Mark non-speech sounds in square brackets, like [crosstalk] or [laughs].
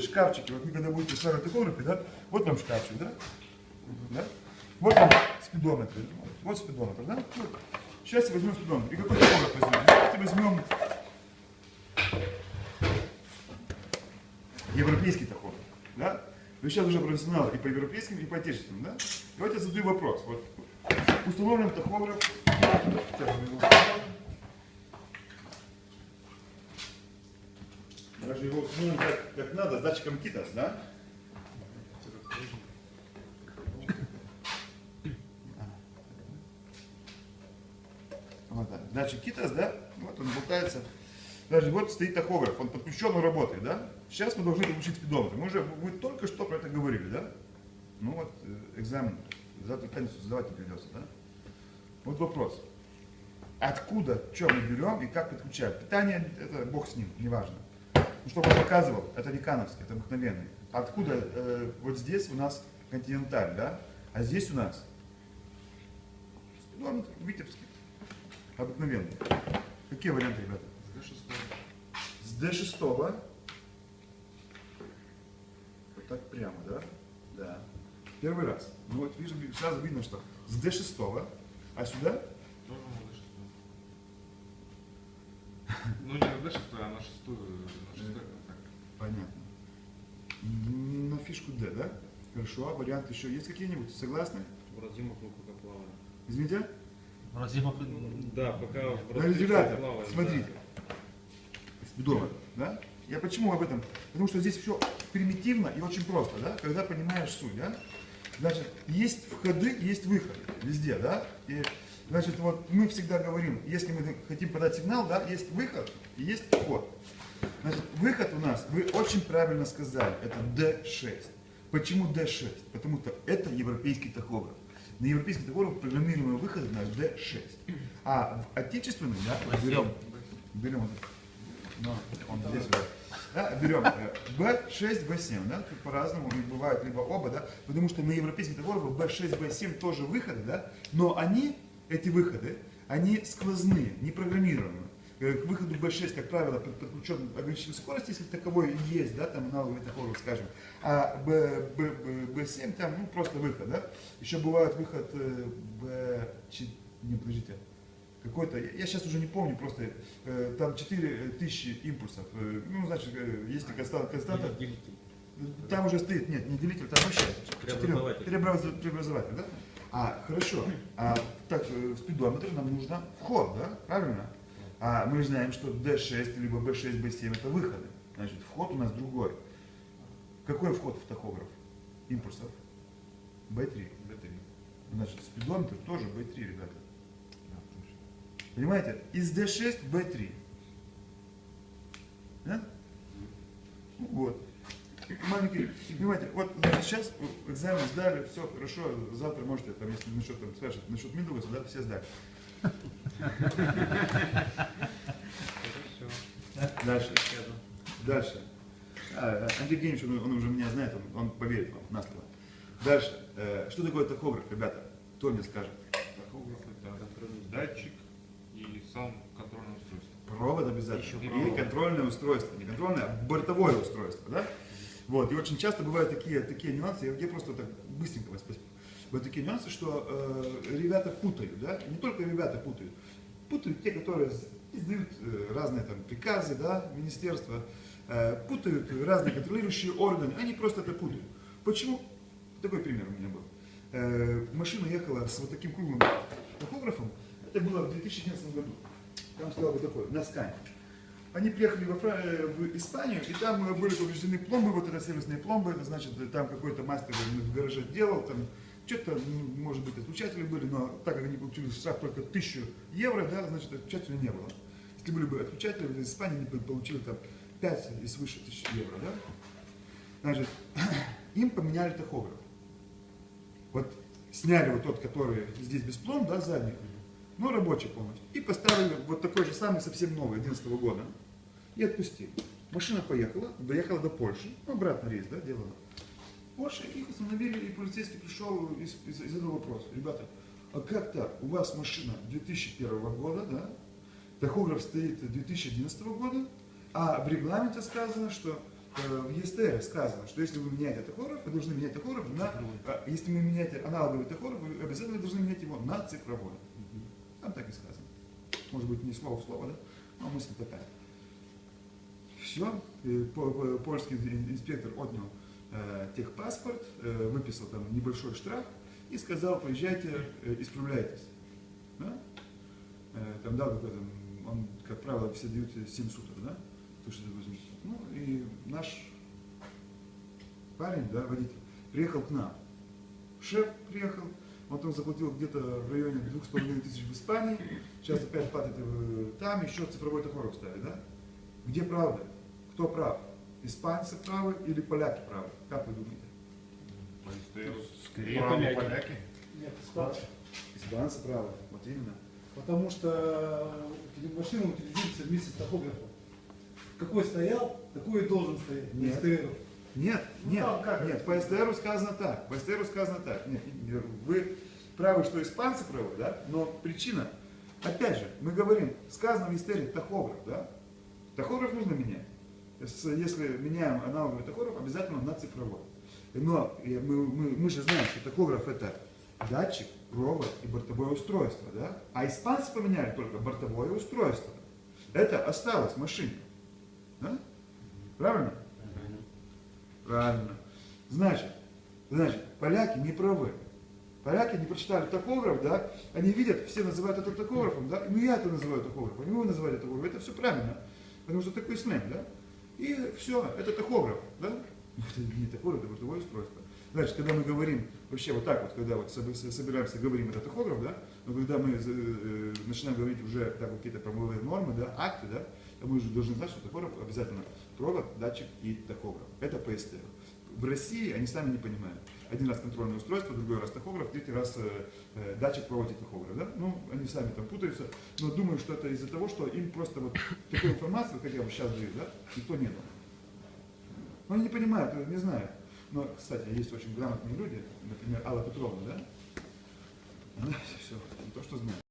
шкафчики, вот вы когда будете ставить тахографы, да, вот вам шкафчик, да, да? вот вам спидометр, вот спидометр, да, вот. Сейчас возьмем спидометр, и какой тахограф возьмем? Давайте возьмем европейский тахограф, да? Вы сейчас уже профессионалы и по европейским, и по отечественным, да? Давайте я задаю вопрос, вот, установлен тахограф, Сейчас я его установлю. Даже его установлен как, как надо, с датчиком КИТАС, да? Вот так. Датчик КИТАС, да? Вот он болтается. Даже вот стоит тахограф, он подключен, он работает, да? Сейчас мы должны получить спидометр. Мы уже, вы только что про это говорили, да? Ну вот, э, экзамен, завтра пятницу сдавать не придется, да? Вот вопрос. Откуда, что мы берем и как подключаем? Питание, это бог с ним, неважно. Ну, чтобы он показывал, это не кановский, это обыкновенный. Откуда э, вот здесь у нас континенталь, да? А здесь у нас спидометр Витебский, обыкновенный. Какие варианты, ребята? С D6. Вот так прямо, да? Да. Первый раз. Ну вот вижу, сразу видно, что с D6, а сюда Тоже на D6. Ну не на D6, а на шестую. На шестой контакт. Понятно. На фишку D, да? Хорошо, а варианты еще есть какие-нибудь? Согласны? В Разимах мы пока плаваем. Извините? Разимов Да, пока в Ну, Разимах ребята, плаваем, смотрите. Спидометр, да? Я почему об этом? Потому что здесь все примитивно и очень просто, да? Когда понимаешь суть, да? Значит, есть входы, есть выходы везде, да? И, значит, вот мы всегда говорим, если мы хотим подать сигнал, да, есть выход и есть вход. Значит, выход у нас, вы очень правильно сказали, это D6. Почему D6? Потому что это европейский тахограф. На европейский тахограф программируемый выход у нас D6. А в отечественный, да, берем, берем вот это. Ну, он здесь вот. Да, берем э, B6, B7, да, тут по-разному и бывают либо оба, да, потому что на европейских тахографах B6, B7 тоже выходы, да, но они, эти выходы, они сквозные, не программируемые. Э, К выходу B6, как правило, под- подключен ограничитель скорости, если таковой есть, да, там аналоговый тахограф, скажем, а B, B, B, B7 там, ну, просто выход, да. Еще бывает выход э, B4, не, подождите, какой-то, я сейчас уже не помню, просто э, там 4000 импульсов, э, ну, значит, э, если константа, константа там уже стоит, нет, не делитель, там вообще преобразователь, преобразователь, да? А, хорошо, а, так, э, в спидометр нам нужно вход, да, правильно? А мы знаем, что D6, либо B6, B7 это выходы, значит, вход у нас другой. Какой вход в тахограф импульсов? B3. B3. Значит, спидометр тоже B3, ребята. Понимаете? Из D6 в B3. Да? Маленький, понимаете, вот сейчас экзамен сдали, все хорошо, завтра можете, там, если насчет, там, спрашивать, насчет Windows, да, все сдали. Дальше. Дальше. А, Андрей Евгеньевич, он, он уже меня знает, он, он поверит вам на слово. Дальше. Э, что такое тахограф, ребята? Кто мне скажет? Тахограф это датчик и сам контрольное устройство. Провод обязательно. Еще и провод. контрольное устройство. Не контрольное, а бортовое устройство, да? Вот. И очень часто бывают такие, такие нюансы, я, просто так быстренько вас Вот такие нюансы, что э, ребята путают, да? Не только ребята путают. Путают те, которые издают э, разные там приказы, да, министерства, э, путают разные контролирующие органы, они просто это путают. Почему? Такой пример у меня был. Э, машина ехала с вот таким круглым тахографом, это было в 2011 году. Там стоял вот такой, на скане. Они приехали во Фра- э, в Испанию, и там э, были повреждены пломбы, вот это сервисные пломбы, это значит, э, там какой-то мастер в гараже делал, там что-то, может быть, отключатели были, но так как они получили штраф только 1000 евро, да, значит, отключателей не было. Если были бы отключатели, в Испании они бы получили там 5 и свыше тысяч евро, да. Значит, [clears throat] им поменяли тахограф. Вот сняли вот тот, который здесь без пломб, да, задний, ну, рабочий полностью, и поставили вот такой же самый, совсем новый, 11 года, и отпустили. Машина поехала, доехала до Польши, ну, обратно рейс, да, делала. Польша, их остановили, и полицейский пришел и, и и задал вопрос. Ребята, а как так? У вас машина 2001 года, да? Тахограф стоит 2011 года, а в регламенте сказано, что э, в ЕСТР сказано, что если вы меняете тахограф, вы должны менять тахограф на... а, Если вы меняете аналоговый тахограф, вы обязательно должны менять его на цифровой. Там так и сказано. Может быть, не слово в слово, да? Но мысль такая. Все, польский ин- инспектор отнял э, техпаспорт, э, выписал там небольшой штраф и сказал, поезжайте, э, исправляйтесь. Да? Там дал какой-то, он, как правило, все дают 7 суток, да? 168 суток. Ну и наш парень, да, водитель, приехал к нам. Шеф приехал, вот он заплатил где-то в районе двух с половиной тысяч в Испании, сейчас опять э, там, еще цифровой тахограф ставит, да? Где правда? Кто прав? Испанцы правы или поляки правы? Как вы думаете? Скорее поляки. поляки. Нет, испанцы. Испанцы правы, вот именно. Потому что э, машина утилизируется вместе с тахографом. Какой стоял, такой и должен стоять. Нет. СТР. Нет, Ну, нет, нет, это? по СТРу сказано так, по СТРу сказано так. Нет, вы правы, что испанцы правы, да, но причина, опять же, мы говорим, сказано в СТРе тахограф, да, тахограф нужно менять. С- Если меняем аналоговый тахограф, обязательно на цифровой. Но э, мы, мы, мы же знаем, что тахограф это датчик, провод и бортовое устройство, да? А испанцы поменяли только бортовое устройство. Это осталось машине. Да? Правильно? Правильно. Значит, значит, поляки не правы. Поляки не прочитали тахограф, да, они видят, все называют это тахографом, да, ну я это называю тахографом, и вы называли тахографом, это все правильно, потому что такой сленг, да, и все, это тахограф, да, это не тахограф, это бортовое устройство. Значит, когда мы говорим, вообще вот так вот, когда вот собираемся, говорим, это тахограф, да, но когда мы э, начинаем говорить уже так, какие-то правовые нормы, да, акты, да, мы же должны знать, что тахограф обязательно провод, датчик и тахограф. Это по. В России они сами не понимают. Один раз контрольное устройство, другой раз тахограф, третий раз э, э, датчик провод и тахограф. Да? Ну, они сами там путаются, но думаю, что это из-за того, что им просто вот такой информации, как я вот сейчас даю, да, никто не дал. Но они не понимают, э, не знают. Но, кстати, есть очень грамотные люди, например, Алла Петровна, да? Она [laughs] все, то, что знает.